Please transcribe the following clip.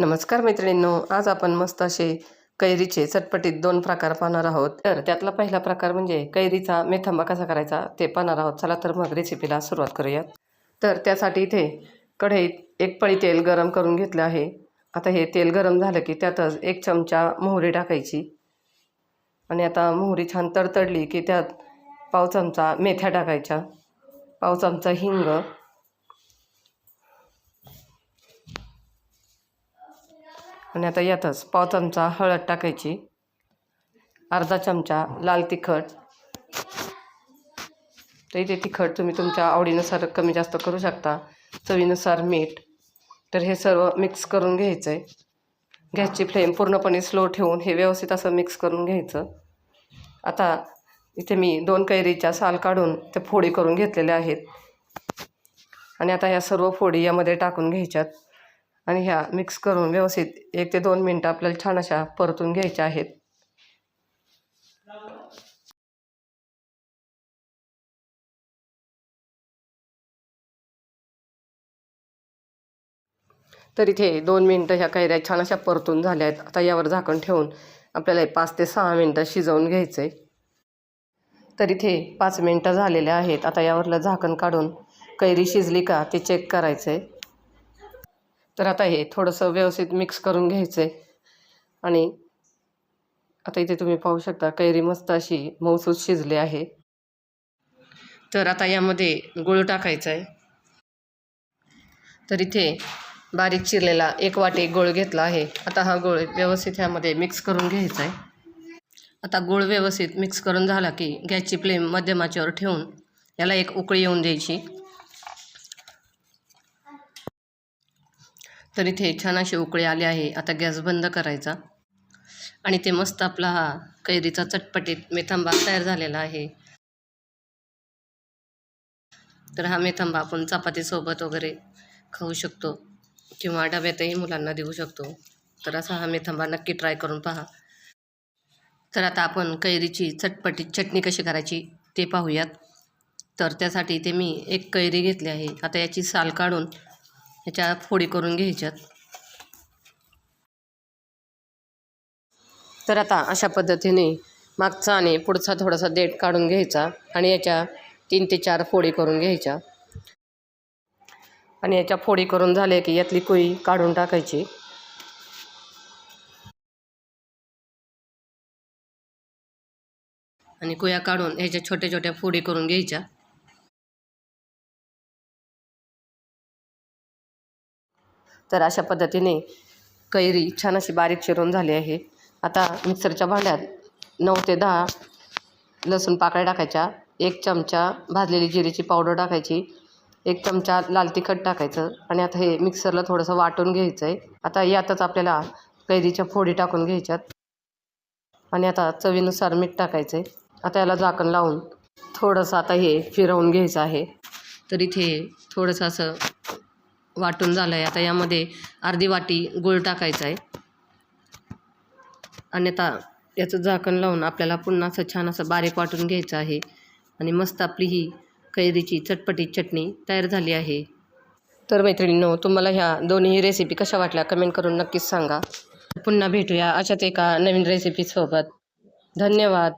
नमस्कार मैत्रिणींनो आज आपण मस्त असे कैरीचे चटपटीत दोन प्रकार पाहणार आहोत. तर त्यातला पहिला प्रकार म्हणजे कैरीचा मेथंबा कसा करायचा ते पाहणार आहोत. चला तर मग रेसिपीला सुरुवात करूयात. तर त्यासाठी इथे कढईत एक पळी तेल गरम करून घेतलं आहे. आता हे तेल गरम झालं की त्यातच एक चमचा मोहरी टाकायची. आणि आता मोहरी छान तडतडली की त्यात पाव चमचा मेथ्या टाकायच्या. पाव चमचा हिंग आणि आता यातच पाव चमचा हळद टाकायची. अर्धा चमचा लाल तिखट. तर इथे तिखट तुम्ही तुमच्या आवडीनुसार कमी जास्त करू शकता. चवीनुसार मीठ. तर हे सर्व मिक्स करून घ्यायचं आहे गॅसची फ्लेम पूर्णपणे स्लो ठेवून हे व्यवस्थित असं मिक्स करून घ्यायचं. आता इथे मी दोन कैरीच्या साल काढून ते फोडी करून घेतलेल्या आहेत. आणि आता ह्या सर्व फोडी यामध्ये टाकून घ्यायच्यात. आणि ह्या मिक्स करून व्यवस्थित एक ते दोन मिनटं आपल्याला छान अशा परतून घ्यायच्या आहेत. तर इथे दोन मिनटं ह्या कैऱ्या छान अशा परतून झाल्या आहेत. आता यावर झाकण ठेवून आपल्याला पाच ते सहा मिनटं शिजवून घ्यायचं आहे तर इथे पाच मिनटं झालेल्या आहेत. आता यावरलं झाकण काढून कैरी शिजली का ते चेक करायचं आहे तर आता हे थोडंसं व्यवस्थित मिक्स करून घ्यायचं आहे आणि आता इथे तुम्ही पाहू शकता कैरी मस्त अशी मऊसूत शिजली आहे. तर आता यामध्ये गुळ टाकायचा आहे तर इथे बारीक चिरलेला एक वाटी गुळ घेतला आहे. आता हा गुळ व्यवस्थित ह्यामध्ये मिक्स करून घ्यायचा आहे आता गुळ व्यवस्थित मिक्स करून झाला की गॅसची फ्लेम मध्यमाच्यावर ठेवून याला एक उकळी येऊन द्यायची. तर इथे छान असे उकळे आले आहे. आता गॅस बंद करायचा. आणि ते मस्त आपला हा कैरीचा चटपटीत मेथांबा तयार झालेला आहे. तर हा मेथांबा आपण चपातीसोबत वगैरे खाऊ शकतो किंवा डब्यातही मुलांना देऊ शकतो. तर असा हा मेथांबा नक्की ट्राय करून पहा. तर आता आपण कैरीची चटपटीत चटणी कशी करायची ते पाहूयात. तर त्यासाठी इथे मी एक कैरी घेतली आहे. आता याची साल काढून ह्याच्या फोडी करून घ्यायच्यात. तर आता अशा पद्धतीने मागचा आणि पुढचा थोडासा देठ काढून घ्यायचा आणि याच्या तीन ते चार फोडी करून घ्यायच्या. आणि याच्या फोडी करून झाल्या की यातली कुई काढून टाकायची. आणि कुया काढून ह्याच्या छोट्या छोट्या फोडी करून घ्यायच्या. तर अशा पद्धतीने कैरी छान अशी बारीक चिरून झाली आहे. आता मिक्सरच्या भांड्यात नऊ ते दहा लसूण पाकळ्या टाकायच्या एक चमचा भाजलेली जिरीची पावडर टाकायची एक चमचा लाल तिखट टाकायचं आणि आता हे मिक्सरला थोडंसं वाटून घ्यायचं आहे आता यातच आपल्याला कैरीच्या फोडी टाकून घ्यायच्यात आणि आता चवीनुसार मीठ टाकायचं आहे आता याला झाकण लावून थोडंसं आता हे फिरवून घ्यायचं आहे. तर इथे थोडंसं असं वाटून झालं आहे आता यामध्ये अर्धी वाटी गूळ टाकायचा आहे. आणि आता याचं झाकण लावून आपल्याला पुन्हा असं छान असं बारीक वाटून घ्यायचं आहे. आणि मस्त आपली ही कैरीची चटपटी चटणी तयार झाली आहे. तर मैत्रिणींनो तुम्हाला ह्या दोन्ही रेसिपी कशा वाटल्या कमेंट करून नक्कीच सांगा. पुन्हा भेटूया अशाच एका नवीन रेसिपीसोबत धन्यवाद.